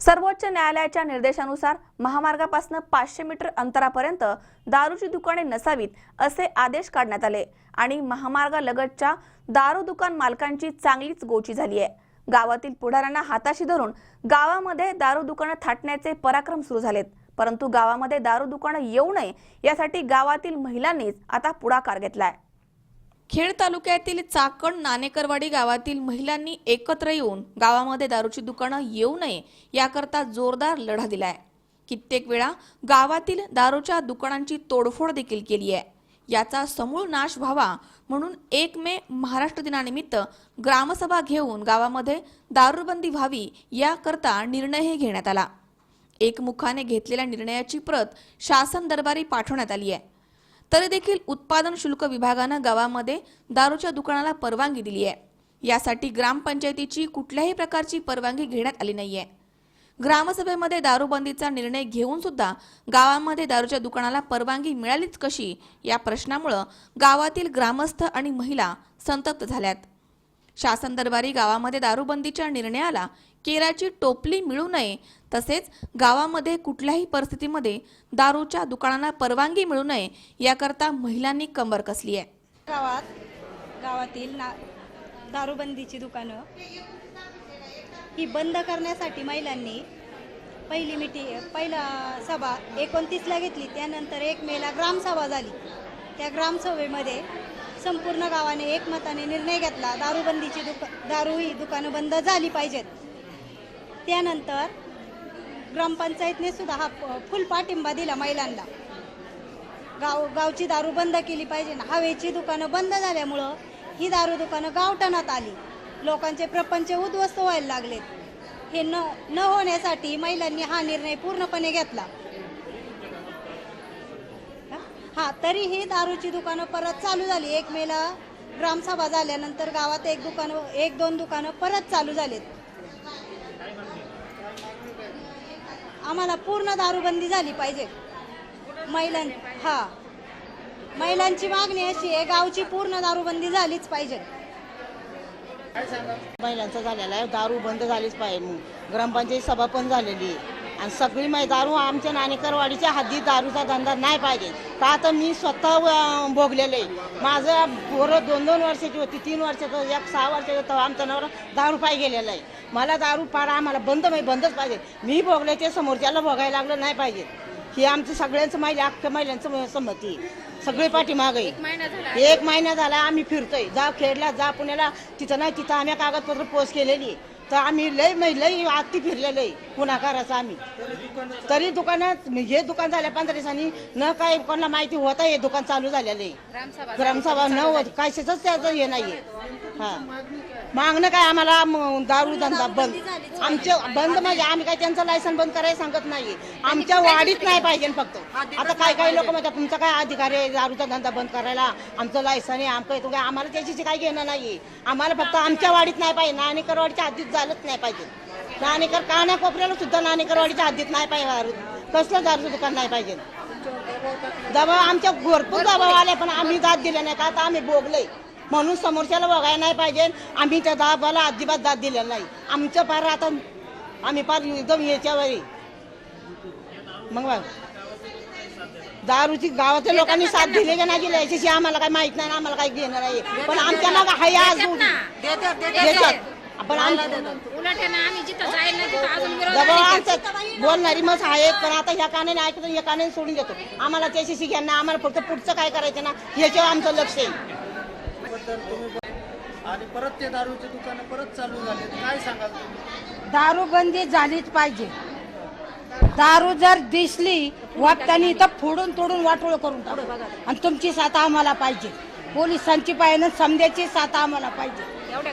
सर्वोच्च न्यायालयाच्या निर्देशानुसार महामार्गापासून पाचशे मीटर अंतरापर्यंत दारूची दुकाने नसावीत असे आदेश काढण्यात आले आणि महामार्गालगतच्या दारू दुकान मालकांची चांगलीच गोची झाली आहे. गावातील पुढाऱ्यांना हाताशी धरून गावामध्ये दारू दुकानं थाटण्याचे पराक्रम सुरू झालेत. परंतु गावामध्ये दारू दुकानं येऊ नये यासाठी गावातील महिलांनीच आता पुढाकार घेतलाय. खेड तालुक्यातील चाकण नाणेकरवाडी गावातील महिलांनी एकत्र येऊन गावामध्ये दारूची दुकानं येऊ नये याकरता जोरदार लढा दिलाय. कित्येक वेळा गावातील दारूच्या दुकानांची तोडफोड देखील केली आहे. याचा समूळ नाश व्हावा म्हणून एक मे महाराष्ट्र दिनानिमित्त ग्रामसभा घेऊन गावामध्ये दारूबंदी व्हावी याकरता निर्णयही घेण्यात आला. एकमुखाने घेतलेल्या निर्णयाची प्रत शासन दरबारी पाठवण्यात आली आहे. तरी देखील उत्पादन शुल्क विभागानं गावामध्ये दारूच्या दुकानाला परवानगी दिली आहे. यासाठी ग्रामपंचायतीची कुठल्याही प्रकारची परवानगी घेण्यात आली नाहीये. ग्रामसभेमध्ये दारूबंदीचा निर्णय घेऊन सुद्धा गावामध्ये दारूच्या दुकानाला परवानगी मिळालीच कशी या प्रश्नामुळं गावातील ग्रामस्थ आणि महिला संतप्त झाल्यात. शासन दरबारी गावामध्ये दारूबंदीच्या निर्णयाला केराची टोपली मिळू नये तसेच गावामध्ये कुठल्याही परिस्थितीमध्ये दारूच्या दुकानांना परवानगी मिळू नये याकरता महिलांनी कंबर कसली आहे? गावात गावातील ना दारूबंदीची दुकानं ही बंद करण्यासाठी महिलांनी पहिली मिटी पहिला सभा एकोणतीसला घेतली त्यानंतर एक मेला ग्रामसभा झाली. त्या ग्रामसभेमध्ये संपूर्ण गावाने एकमताने निर्णय घेतला. दारूबंदीची दुक दारू ही दुकानं बंद झाली पाहिजेत. त्यानंतर ग्रामपंचायतने सुद्धा हा फुल पाठिंबा दिला महिलांना. गाव गावची दारू बंद केली पाहिजे. ना हवेची दुकानं बंद झाल्यामुळं ही दारू दुकानं गावठाणात आली. लोकांचे प्रपंच उद्ध्वस्त व्हायला लागलेत. हे न न होण्यासाठी महिलांनी हा निर्णय पूर्णपणे घेतला. हा तरीही दारूची दुकानं परत चालू झाली. एक मेला ग्रामसभा झाल्यानंतर गावात एक दुकानं एक दोन दुकानं परत चालू झालीत. आम्हाला पूर्ण दारूबंदी झाली पाहिजे. महिलां हा. महिलांची मागणी अशी आहे गावची पूर्ण दारूबंदी झालीच पाहिजे. महिलांचं झालेलं आहे दारू बंद झालीच पाहिजे ग्रामपंचायत सभा पण झालेली आहे. आणि सगळी माहिती दारू आमच्या नाणेकरवाडीच्या हद्दीत दारूचा धंदा नाही पाहिजे. का तर मी स्वतः भोगलेलं आहे. माझं पोरं दोन दोन वर्षाची होती तीन वर्षाचं एक सहा वर्षाचं तेव्हा आमचा नवरा दारू पाय गेलेला आहे. मला दारू पाडा आम्हाला बंद म्हणजे बंदच पाहिजे. मी भोगले ते समोरच्याला भोगायला लागलं नाही पाहिजे. ही आमचं सगळ्यांचं माहिती अख्ख्या महिलांचं संमती आहे. सगळी पाठीमाग आहे. एक महिना झाला आम्ही फिरतोय. जा खेडला जा पुण्याला. तिथं नाही तिथं आम्ही कागदपत्र पोस्ट केलेली आहे. तर आम्ही लय मै लय आत्ती फिरलेलं आहे गुन्हागाराचं आम्ही. तरी दुकानात हे दुकान झाल्या पंधरा दिवसांनी न काय कोणाला माहिती होता हे दुकान चालू झालेलं आहे. ग्रामसभा न होत कायच त्याचं हे नाहीये. हा. मागणं काय आम्हाला दारू धंदा बंद आमच्या बंद म्हणजे आम्ही काय त्यांचं लायसन बंद करायला सांगत नाही आमच्या वाडीत नाही पाहिजे फक्त. आता काय काय लोक म्हणतात तुमचा काय अधिकार आहे दारूचा धंदा बंद करायला? आमचं लायसन आहे आमचं आम्हाला त्याची काही घेणं नाही आम्हाला फक्त आमच्या वाडीत नाही पाहिजे. नाणेकर वाडीच्या हद्दीत झालंच नाही पाहिजे. नाणेकर काना कोपऱ्याला सुद्धा नाणेकर वाडीच्या हद्दीत नाही पाहिजे दारू कसलं दारूचं दुकान नाही पाहिजे. दबाव आमच्या भरपूर दबाव आले पण आम्ही दाद दिले नाही. का आता आम्ही भोगले. म्हणून समोरच्याला बघायला नाही पाहिजे. आम्ही त्या दाबाला अजिबात दाद दिलेला नाही. आमचं फार आता आम्ही फार एकदम याच्यावर. मग दारूची गावातल्या लोकांनी साथ दिली का नाही दिली? याच्याशी आम्हाला काही माहीत नाही आम्हाला काही घेणं नाही. पण आमच्या हाय अजून देतात पण आम- उलट आहे ना आम्ही जिथं जाईल ना तिथं अजून विरोध दबाव आणतात बोलणारी मग आहेत पण आता ह्या कानाने ऐकतो या कानाने सोडून देतो. आम्हाला त्याच्याशी घ्या ना आम्हाला फक्त पुढचं काय करायचं ना याच्यावर आमचं लक्ष आहे. आणि परत ते दारूचे दुकानं परत चालू झाले काय सांगाल तुम्ही? दारूबंदी झालीच पाहिजे. दारू जर दिसली वाटतानी तर फोडून तोडून वाटोळ करून टाकू. आणि तुमची साथ आम्हाला पाहिजे. पोलिसांची पाहिजे समजायची साथ आम्हाला पाहिजे.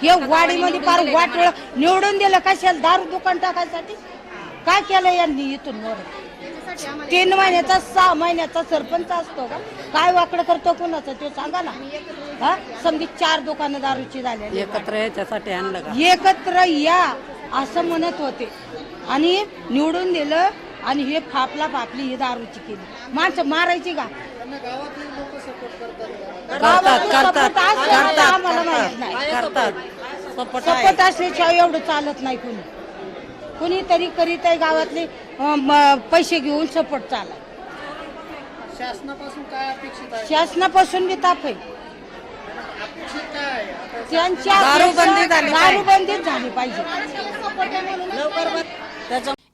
हे वाडीमध्ये फार वाटोळ निवडून दिलं कशाला दारू दुकान टाकायसाठी? काय केलं यांनी इथून वर? तीन महिन्याचा सहा महिन्याचा सरपंच असतो का? काय वाकडं करतो कुणाचं? ते सांगा ना. हा? समजी चार दुकानं दारूची झालेली एकत्र याच्यासाठी आणलं का? एकत्र या असं म्हणत होते. आणि निवडून दिलं आणि हे फापला फापली ही दारूची केली. माणसं मारायची का? त्यांना गावातील लोक सपोर्ट करतात. गावातून करतात support करतात आम्हाला माहीत नाही करतात सपोर्ट आहे. सपोर्ट असल्याशिवाय एवढं चालत नाही कोणी. कुणीतरी करीत आहे गावातले अं, म- पैसे घेऊन सपोर्ट चालला शासनापासून काय अपेक्षित आहे? शासनापासून बी ताप आहे. अपेक्षित काय? आहे? आता त्यांच्या दारूबंदी झाली पाहिजे. दारूबंदीच झाली पाहिजे.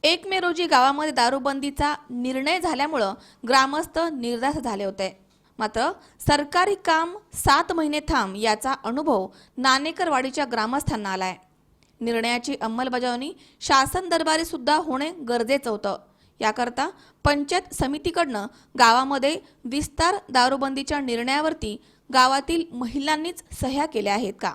एक मे रोजी गावामध्ये दारूबंदीचा निर्णय झाल्यामुळं ग्रामस्थ निर्धास झाले होते. मात्र सरकारी काम सात महिने थांब याचा अनुभव नाणेकरवाडीच्या ग्रामस्थांना आलाय. निर्णयाची अंमलबजावणी शासन दरबारी सुद्धा होणे गरजेचं होतं. याकरता पंचायत समितीकडनं गावामध्ये विस्तार दारूबंदीच्या निर्णयावरती गावातील महिलांनीच सह्या केल्या आहेत का?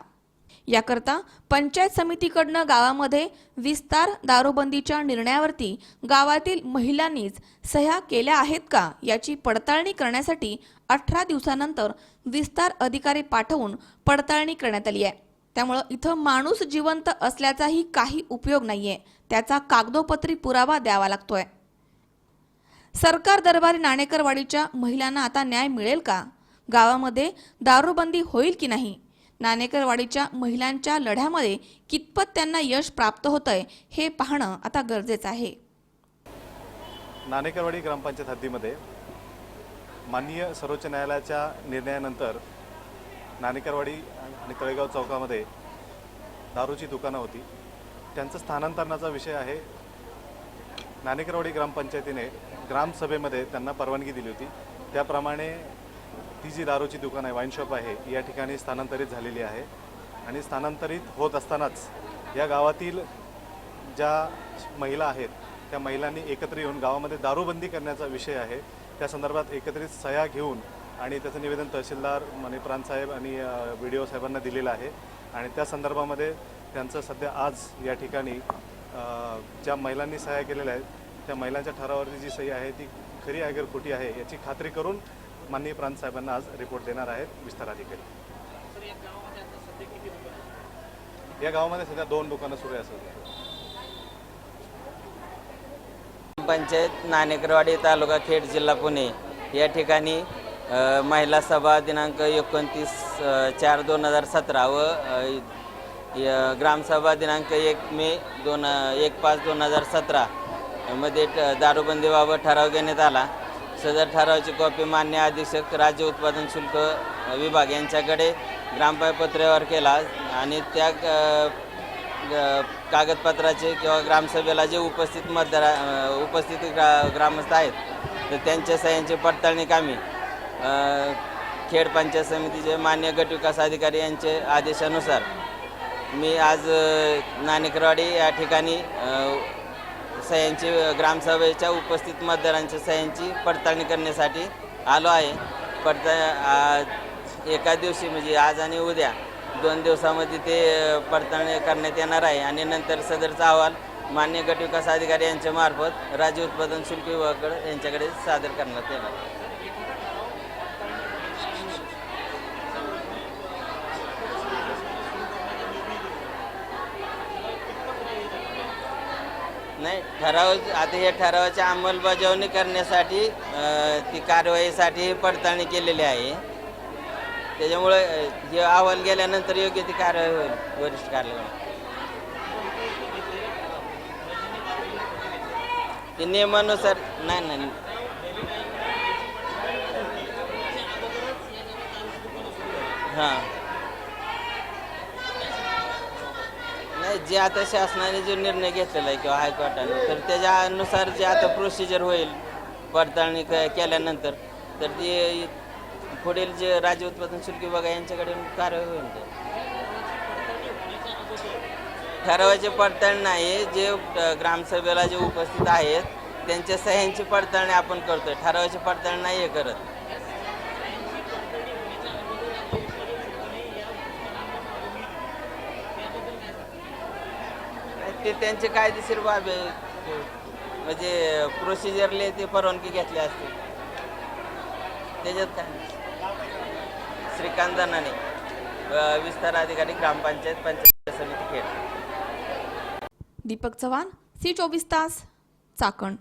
याकरता पंचायत समितीकडनं गावामध्ये विस्तार दारूबंदीच्या निर्णयावरती गावातील महिलांनीच सह्या केल्या आहेत का याची पडताळणी करण्यासाठी अठरा दिवसानंतर विस्तार अधिकारी पाठवून पडताळणी करण्यात आली आहे. त्यामुळं इथं माणूस जिवंत असल्याचाही काही उपयोग नाहीये. त्याचा कागदोपत्री पुरावा द्यावा लागतोय. सरकार दरबारी नाणेकरवाडीच्या महिलांना आता न्याय मिळेल का? गावामध्ये दारूबंदी होईल की नाही? नाणेकरवाडीच्या महिलांच्या लढ्यामध्ये कितपत त्यांना यश प्राप्त होतंय हे पाहणं आता गरजेचं आहे. नाणेकरवाडी ग्रामपंचायत हद्दीमध्ये माननीय सर्वोच्च न्यायालयाच्या निर्णयानंतर नाणेकरवाडी आणि तळेगाव चौकामध्ये दारूची दुकानं होती. त्यांचं स्थानांतरणाचा विषय आहे. नाणेकरवाडी ग्रामपंचायतीने ग्रामसभेमध्ये त्यांना परवानगी दिली होती. त्याप्रमाणे ती जी दारूची दुकान आहे वाईन शॉप आहे या ठिकाणी स्थानांतरित झालेली आहे. आणि स्थानांतरित होत असतानाच या गावातील ज्या महिला आहेत त्या महिलांनी एकत्र येऊन गावामध्ये दारूबंदी करण्याचा विषय आहे. त्या संदर्भात एकत्रित सह्या घेऊन आणि त्याचं निवेदन तहसीलदार मने साहेब आणि बी डी ओ साहेबांना दिलेलं आहे. आणि त्या संदर्भामध्ये त्यांचं सध्या आज या ठिकाणी ज्या महिलांनी सह्या केलेल्या आहेत त्या महिलांच्या ठरावावरती जी सही आहे ती खरी आहे खोटी आहे याची खात्री करून माननीय प्रांत साहेबांना आज रिपोर्ट देणार आहेत विस्तार अधिकारी. या गावामध्ये सध्या दोन दुकानं सुरू आहे पंचायत नाणेकरवाडी तालुका खेड जिल्हा पुणे. या ठिकाणी महिला सभा दिनांक एकोणतीस चार दोन हजार सतरा व य- ग्रामसभा दिनांक एक मे दोन एक पाच दोन हजार सतरा मध्ये दारूबंदीबाबत ठराव घेण्यात आला. सदर ठरावाची कॉपी मान्य अधीक्षक राज्य उत्पादन शुल्क विभाग यांच्याकडे ग्रामपत्रावर केला आणि त्या ग- कागदपत्राचे किंवा ग्रामसभेला जे उपस्थित मतदार उपस्थित ग्रा ग्रामस्थ आहेत तर त्यांच्या सह्यांची पडताळणी कामी. खेड पंचायत समितीचे मान्य गट विकास अधिकारी यांचे आदेशानुसार मी आज नाणेकरवाडी या ठिकाणी सह्यांची ग्रामसभेच्या उपस्थित मतदारांच्या सह्यांची पडताळणी करण्यासाठी आलो आहे. पडता एका दिवशी म्हणजे आज आणि उद्या दोन दिवसामध्ये ते पडताळणी करण्यात येणार आहे. आणि नंतर सदरचा अहवाल मान्य गट विकास अधिकारी यांच्यामार्फत राज्य उत्पादन शुल्क विभागाकडे यांच्याकडे सादर करण्यात येणार नाही ठराव आता हे ठरावाची अंमलबजावणी करण्यासाठी ती कारवाईसाठी पडताळणी केलेली आहे. त्याच्यामुळे अ, हे अहवाल गेल्यानंतर योग्य ती कारवाई होईल वरिष्ठ कार्यालयावर ते नियमानुसार नाही नाही. हां. जे आता शासनाने जो निर्णय घेतलेला आहे किंवा हायकोर्टाने तर त्याच्यानुसार जे आता प्रोसिजर होईल पडताळणी क- केल्यानंतर तर ते पुढील जे राज्य उत्पादन शुल्क विभाग आहे यांच्याकडे कारवाई होईल ते. ठरावाची पडताळणी नाही जे अ, ग्रामसभेला जे उपस्थित आहेत त्यांच्या सह्यांची पडताळणी आपण करतोय ठरावाची पडताळणी नाही आहे करत ते त्यांचे कायदेशीर बाब आहे म्हणजे प्रोसिजरले ते परवानगी घेतली असते. त्याच्यात काय? श्रीकांत दनाने विस्तार अधिकारी ग्रामपंचायत पंचायत समिती खेळ. दीपक चव्हाण सी चोवीस तास चाकण.